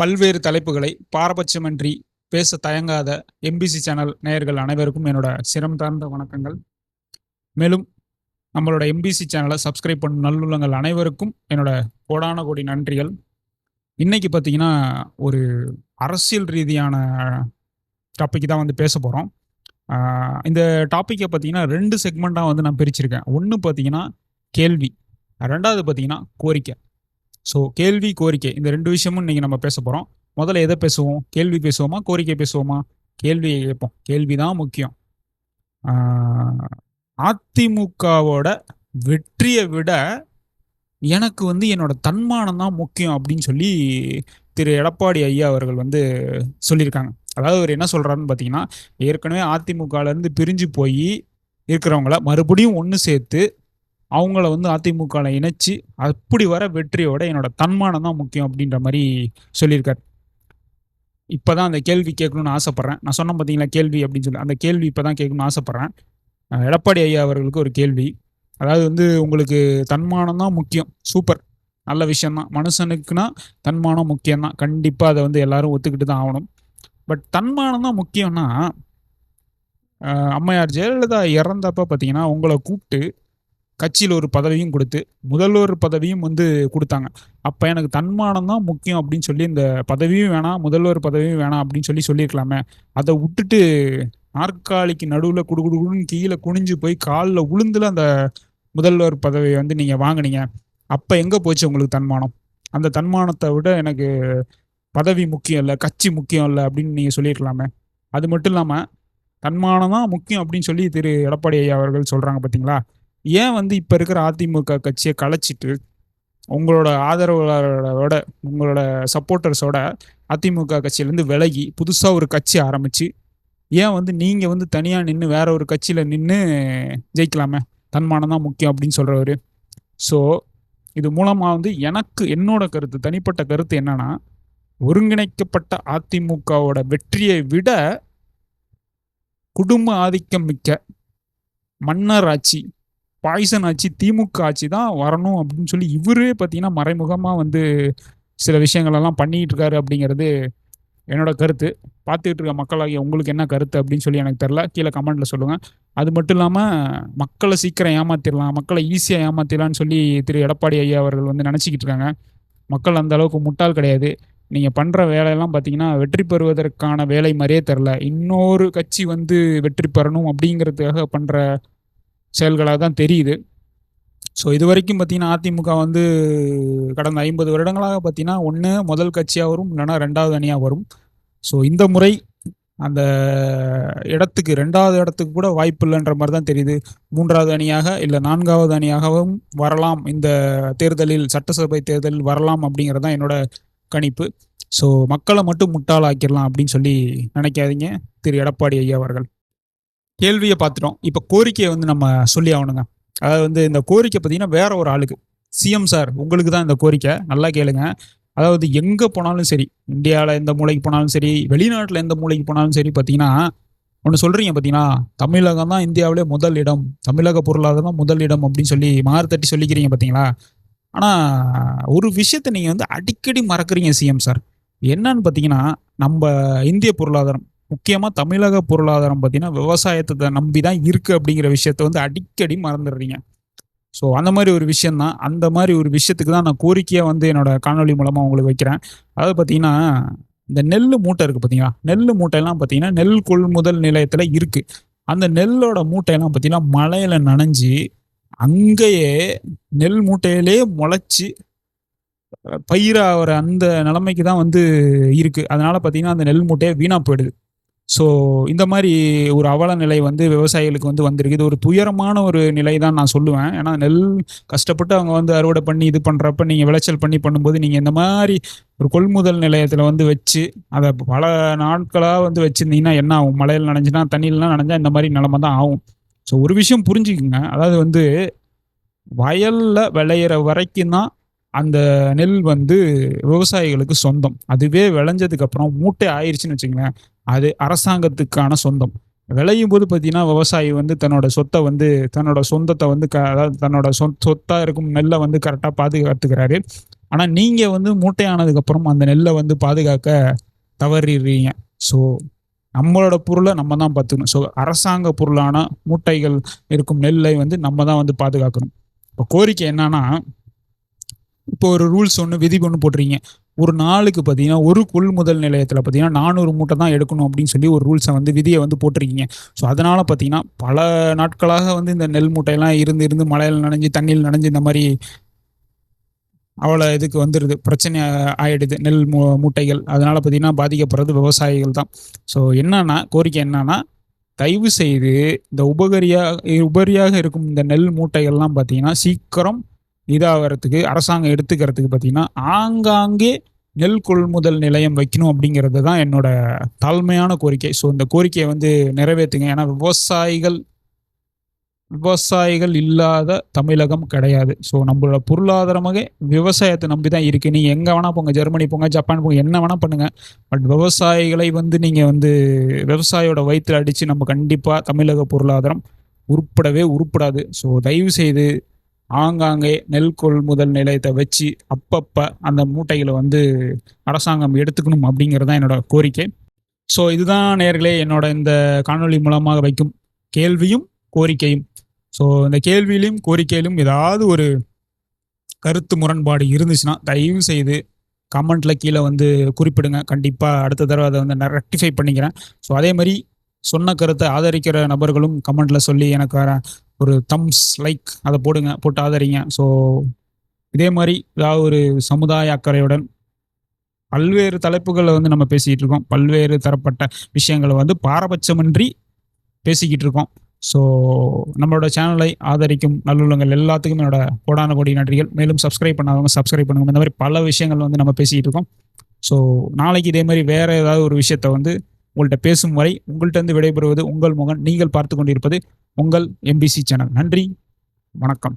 பல்வேறு தலைப்புகளை பாரபட்சமின்றி பேச தயங்காத எம்பிசி சேனல் நேயர்கள் அனைவருக்கும் என்னோட சிரம் தார்ந்த வணக்கங்கள். மேலும் நம்மளோட எம்பிசி சேனலை சப்ஸ்கிரைப் பண்ணும் நல்லுள்ளங்கள் அனைவருக்கும் என்னோட கோடான கோடி நன்றிகள். இன்னைக்கு பார்த்தீங்கன்னா ஒரு அரசியல் ரீதியான டாபிக் தான் வந்து பேச போகிறோம் இந்த டாப்பிக்கை பார்த்தீங்கன்னா ரெண்டு செக்மெண்ட்டாக வந்து நான் பிரிச்சிருக்கேன். ஒன்று பார்த்தீங்கன்னா கேள்வி. ரெண்டாவது பார்த்தீங்கன்னா கோரிக்கை. ஸோ கேள்வி கோரிக்கை இந்த ரெண்டு விஷயமும் இன்றைக்கி நம்ம பேச போகிறோம் முதல்ல எதை பேசுவோம்? கேள்வி பேசுவோமா? கோரிக்கை பேசுவோமா? கேள்வியை கேட்போம். கேள்வி தான் முக்கியம். அதிமுகவோட வெற்றியை விட எனக்கு வந்து என்னோட தன்மானம் தான் முக்கியம் அப்படின்னு சொல்லி திரு. எடப்பாடி ஐயா அவர்கள் வந்து சொல்லியிருக்காங்க. அதாவது அவர் என்ன சொல்கிறாருன்னு பார்த்தீங்கன்னா ஏற்கனவே அதிமுகலேருந்து பிரிஞ்சு போய் இருக்கிறவங்கள மறுபடியும் ஒன்று சேர்த்து அவங்கள வந்து அதிமுகவில் இணைச்சி அப்படி வர வெற்றியோட என்னோட தன்மானம் தான் முக்கியம் அப்படின்ற மாதிரி சொல்லியிருக்காரு. இப்போதான் அந்த கேள்வி கேட்கணும்னு ஆசைப்பட்றேன். நான் சொன்னேன் பார்த்தீங்களா கேள்வி அப்படின்னு சொல்லி. அந்த கேள்வி இப்போ தான் கேட்கணும்னு ஆசைப்பட்றேன். எடப்பாடி ஐயா அவர்களுக்கு ஒரு கேள்வி. அதாவது வந்து உங்களுக்கு தன்மானம் தான் முக்கியம். சூப்பர். நல்ல விஷயம்தான் மனுஷனுக்குன்னா தன்மானம் முக்கியம்தான் கண்டிப்பாக அதை வந்து எல்லாரும் ஒத்துக்கிட்டு தான் ஆகணும். பட் தன்மானம் தான் முக்கியம்னா அம்மையார் ஜெயலலிதா இறந்தப்ப பார்த்தீங்கன்னா உங்களை கூப்பிட்டு கட்சியில் ஒரு பதவியும் கொடுத்து முதல்வர் பதவியும் வந்து கொடுத்தாங்க. அப்போ எனக்கு தன்மானம் தான் முக்கியம் அப்படின்னு சொல்லி இந்த பதவியும் வேணாம் முதல்வர் பதவியும் வேணாம் அப்படின்னு சொல்லி சொல்லியிருக்கலாமே. அதை விட்டுட்டு நாற்காலிக்கு நடுவில் குடுகுடுன்னு கீழே குனிஞ்சு போய் காலில் உளுந்துல அந்த முதல்வர் பதவியை வந்து நீங்கள் வாங்குனீங்க. அப்போ எங்கே போச்சு உங்களுக்கு தன்மானம்? அந்த தன்மானத்தை விட எனக்கு பதவி முக்கியம் இல்லை கட்சி முக்கியம் இல்லை அப்படின்னு நீங்கள் சொல்லியிருக்கலாமே. அது மட்டும் இல்லாமல் தன்மானம் தான் முக்கியம் அப்படின்னு சொல்லி திரு. எடப்பாடி ஐயா அவர்கள் சொல்கிறாங்க பார்த்தீங்களா ஏன் வந்து இப்போ இருக்கிற அதிமுக கட்சியை கலைச்சிட்டு உங்களோட ஆதரவாளரோட உங்களோட சப்போர்ட்டர்ஸோட அதிமுக கட்சியிலேருந்து விலகி புதுசாக ஒரு கட்சி ஆரம்பித்து ஏன் வந்து நீங்கள் வந்து தனியாக நின்று வேற ஒரு கட்சியில் நின்று ஜெயிக்கலாமே? தன்மானம் தான் முக்கியம் அப்படின்னு சொல்கிறவர் ஸோ இது மூலமாக வந்து எனக்கு என்னோட கருத்து தனிப்பட்ட கருத்து என்னன்னா ஒருங்கிணைக்கப்பட்ட அதிமுகவோட வெற்றியை விட குடும்ப ஆதிக்கம் மிக்க மன்னர் ஆட்சி பாய்சன் ஆட்சி திமுக ஆட்சி தான் வரணும் அப்படின்னு சொல்லி இவரே பார்த்தீங்கன்னா மறைமுகமாக வந்து சில விஷயங்கள் எல்லாம் பண்ணிட்டு இருக்காரு அப்படிங்கிறது என்னோட கருத்து. பார்த்துக்கிட்டு இருக்க மக்களாகிய உங்களுக்கு என்ன கருத்து அப்படின்னு சொல்லி எனக்கு தெரில கீழே கமெண்ட்டில் சொல்லுங்கள் அது மட்டும் இல்லாமல் மக்களை சீக்கிரம் ஏமாத்திடலாம் மக்களை ஈஸியாக ஏமாத்திடலாம்னு சொல்லி திரு. எடப்பாடி ஐயா அவர்கள் வந்து நினச்சிக்கிட்டு இருக்காங்க. மக்கள் அந்த அளவுக்கு முட்டாள் கிடையாது. நீங்கள் பண்ணுற வேலையெல்லாம் பார்த்தீங்கன்னா வெற்றி பெறுவதற்கான வேலை மாதிரியே தெரில இன்னொரு கட்சி வந்து வெற்றி பெறணும் அப்படிங்கிறதுக்காக பண்ணுற செயல்களாக தான் தெரியுது. ஸோ இது வரைக்கும் பார்த்தீங்கன்னா அதிமுக வந்து கடந்த ஐம்பது வருடங்களாக பார்த்தீங்கன்னா ஒன்று முதல் கட்சியாக வரும் இல்லைன்னா ரெண்டாவது அணியாக வரும். ஸோ இந்த முறை அந்த இடத்துக்கு ரெண்டாவது இடத்துக்கு கூட வாய்ப்பு இல்லைன்ற மாதிரி தான் தெரியுது. மூன்றாவது அணியாக இல்லை நான்காவது அணியாகவும் வரலாம். இந்த தேர்தலில் சட்டசபை தேர்தலில் வரலாம் அப்படிங்கிறது தான் என்னோட கணிப்பு. ஸோ மக்களை மட்டும் முட்டாளாக்கிடலாம் அப்படின்னு சொல்லி நினைக்காதீங்க திரு எடப்பாடி ஐயா அவர்கள். கேள்வியை பார்த்துட்டோம். இப்போ கோரிக்கையை வந்து நம்ம சொல்லி ஆகணுங்க. அதாவது வந்து இந்த கோரிக்கை பார்த்தீங்கன்னா வேற ஒரு ஆளுக்கு. சிஎம் சார் உங்களுக்கு தான் இந்த கோரிக்கை. நல்லா கேளுங்க. அதாவது எங்கே போனாலும் சரி இந்தியாவில் எந்த மூலைக்கு போனாலும் சரி வெளிநாட்டில் எந்த மூலைக்கு போனாலும் சரி பார்த்தீங்கன்னா ஒன்று சொல்கிறீங்க பார்த்தீங்கன்னா தமிழகம் தான் இந்தியாவிலே முதல் இடம். தமிழக பொருளாதாரம் தான் முதல் இடம் அப்படின்னு சொல்லி மாறு தட்டி சொல்லிக்கிறீங்க பார்த்தீங்களா? ஆனால் ஒரு விஷயத்தை நீங்கள் வந்து அடிக்கடி மறக்கிறீங்க சிஎம் சார் என்னன்னு பார்த்தீங்கன்னா நம்ம இந்திய பொருளாதாரம் முக்கியமாக தமிழக பொருளாதாரம் பார்த்தீங்கன்னா விவசாயத்தை நம்பி தான் இருக்குது அப்படிங்கிற விஷயத்த வந்து அடிக்கடி மறந்துடுறீங்க. ஸோ அந்த மாதிரி ஒரு விஷயந்தான் அந்த மாதிரி ஒரு விஷயத்துக்கு தான் நான் கோரிக்கையாக வந்து என்னோட காணொலி மூலமாக உங்களுக்கு வைக்கிறேன். அதாவது பார்த்தீங்கன்னா இந்த நெல் மூட்டை இருக்குது பார்த்தீங்களா நெல் மூட்டையெல்லாம் பார்த்தீங்கன்னா நெல் கொள்முதல் நிலையத்தில் இருக்குது அந்த நெல்லோட மூட்டையெல்லாம் பார்த்தீங்கன்னா மழையில் நனைஞ்சு அங்கேயே நெல் மூட்டையிலே முளைச்சி பயிராகிற அந்த நிலைமைக்கு தான் வந்து இருக்குது அதனால் பார்த்தீங்கன்னா அந்த நெல் மூட்டையை வீணாக போயிடுது. ஸோ இந்த மாதிரி ஒரு அவல நிலை வந்து விவசாயிகளுக்கு வந்து வந்திருக்கு. இது ஒரு துயரமான ஒரு நிலை தான் நான் சொல்லுவேன். ஏன்னா நெல் கஷ்டப்பட்டு அவங்க வந்து அறுவடை பண்ணி இது பண்ணுறப்ப நீங்கள் விளைச்சல் பண்ணி பண்ணும்போது நீங்கள் இந்த மாதிரி ஒரு கொள்முதல் நிலையத்தில் வந்து வச்சு அதை பல நாட்களாக வந்து வச்சுருந்தீங்கன்னா என்ன ஆகும்? மழையில் நனைஞ்சுனா தண்ணியிலலாம் நனைஞ்சா இந்த மாதிரி நிலமை தான் ஆகும். ஸோ ஒரு விஷயம் புரிஞ்சுக்குங்க. அதாவது வந்து வயலில் விளையிற வரைக்கும் தான் அந்த நெல் வந்து விவசாயிகளுக்கு சொந்தம். அதுவே விளைஞ்சதுக்கு அப்புறம் மூட்டை ஆயிடுச்சுன்னு வச்சுங்களேன் அது அரசாங்கத்துக்கான சொந்தம். விளையும் போது பார்த்தீங்கன்னா விவசாயி வந்து தன்னோட சொத்தை வந்து தன்னோட சொந்தத்தை வந்து க அதாவது தன்னோட சொ சொத்தாக இருக்கும் நெல்லை வந்து கரெக்டாக பாதுகாத்துக்கிறாரு. ஆனால் நீங்கள் வந்து மூட்டையானதுக்கப்புறம் அந்த நெல்லை வந்து பாதுகாக்க தவறிடுறீங்க. ஸோ நம்மளோட பொருளை நம்ம தான் பார்த்துக்கணும். ஸோ அரசாங்க பொருளான மூட்டைகள் இருக்கும் நெல்லை வந்து நம்ம தான் வந்து பாதுகாக்கணும். இப்போ கோரிக்கை என்னன்னா இப்போ ஒரு ரூல்ஸ் ஒன்று விதி ஒன்று போட்டுறீங்க ஒரு நாளுக்கு பார்த்தீங்கன்னா ஒரு கொள்முதல் நிலையத்தில் பார்த்தீங்கன்னா நானூறு மூட்டை தான் எடுக்கணும் அப்படின்னு சொல்லி ஒரு ரூல்ஸை வந்து விதியை வந்து போட்டிருக்கீங்க. ஸோ அதனால் பார்த்தீங்கன்னா பல நாட்களாக வந்து இந்த நெல் மூட்டையெல்லாம் இருந்து இருந்து மழையில் நனைஞ்சு தண்ணியில் நனைஞ்சு இந்த மாதிரி அவ்வளோ இதுக்கு வந்துடுது பிரச்சனை ஆயிடுது நெல் மூ மூட்டைகள். அதனால் பார்த்தீங்கன்னா பாதிக்கப்படுறது விவசாயிகள் தான். ஸோ என்னன்னா கோரிக்கை என்னன்னா தயவு செய்து இந்த உபகரியாக உபரியாக இருக்கும் இந்த நெல் மூட்டைகள்லாம் பார்த்தீங்கன்னா சீக்கிரம் இதாகிறதுக்கு அரசாங்கம் எடுத்துக்கிறதுக்கு பார்த்தீங்கன்னா ஆங்காங்கே நெல் கொள்முதல் நிலையம் வைக்கணும் அப்படிங்கிறது தான் என்னோட தாழ்மையான கோரிக்கை. ஸோ இந்த கோரிக்கையை வந்து நிறைவேற்றுங்க. ஏன்னா விவசாயிகள் விவசாயிகள் இல்லாத தமிழகம் கிடையாது. ஸோ நம்மளோட பொருளாதாரமாக விவசாயத்தை நம்பி தான் இருக்குது நீங்கள் எங்கே வேணால் போங்க. ஜெர்மனி போங்க ஜப்பான் போங்க என்ன வேணால் பண்ணுங்கள் பட் விவசாயிகளை வந்து நீங்கள் வந்து விவசாயியோட வயிற்றில் அடித்து நம்ம கண்டிப்பாக தமிழக பொருளாதாரம் உருப்படவே உருப்படாது. ஸோ தயவு செய்து ஆங்காங்கே நெல் கொள்முதல் நிலையத்தை வச்சு அப்பப்போ அந்த மூட்டைகளை வந்து அரசாங்கம் எடுத்துக்கணும் அப்படிங்கிறது தான் என்னோட கோரிக்கை. ஸோ இதுதான் நேர்களே என்னோட இந்த காணொளி மூலமாக வைக்கும் கேள்வியும் கோரிக்கையும். ஸோ இந்த கேள்வியிலும் கோரிக்கையிலும் ஏதாவது ஒரு கருத்து முரண்பாடு இருந்துச்சுன்னா தயவு செய்து கமெண்ட்ல கீழே வந்து குறிப்பிடுங்க. கண்டிப்பாக அடுத்த தடவை அதை வந்து நான் ரெக்டிஃபை பண்ணிக்கிறேன். ஸோ அதே மாதிரி சொன்ன கருத்தை ஆதரிக்கிற நபர்களும் கமெண்ட்ல சொல்லி எனக்கு ஒரு தம்ஸ் லைக் அதை போடுங்க போட்டு ஆதரிங்க. ஸோ இதே மாதிரி ஏதாவது ஒரு சமுதாய அக்கறையுடன் பல்வேறு தலைப்புகளை வந்து நம்ம பேசிக்கிட்டு இருக்கோம். பல்வேறு தரப்பட்ட விஷயங்களை வந்து பாரபட்சமின்றி பேசிக்கிட்டு இருக்கோம். ஸோ நம்மளோட சேனலை ஆதரிக்கும் நல்லுள்ளங்கள் எல்லாத்துக்கும் என்னோட கோடான கோடி நன்றிகள். மேலும் சப்ஸ்கிரைப் பண்ணாதவங்க சப்ஸ்கிரைப் பண்ணுங்க. இந்த மாதிரி பல விஷயங்கள் வந்து நம்ம பேசிக்கிட்டு இருக்கோம். ஸோ நாளைக்கு இதே மாதிரி வேற ஏதாவது ஒரு விஷயத்த வந்து உங்கள்கிட்ட பேசும் வரை உங்கள்கிட்ட இருந்து விடைபெறுவது உங்கள் முகன். நீங்கள் பார்த்து கொண்டிருப்பது உங்கள் எம்பிசி சேனல் நன்றி. வணக்கம்.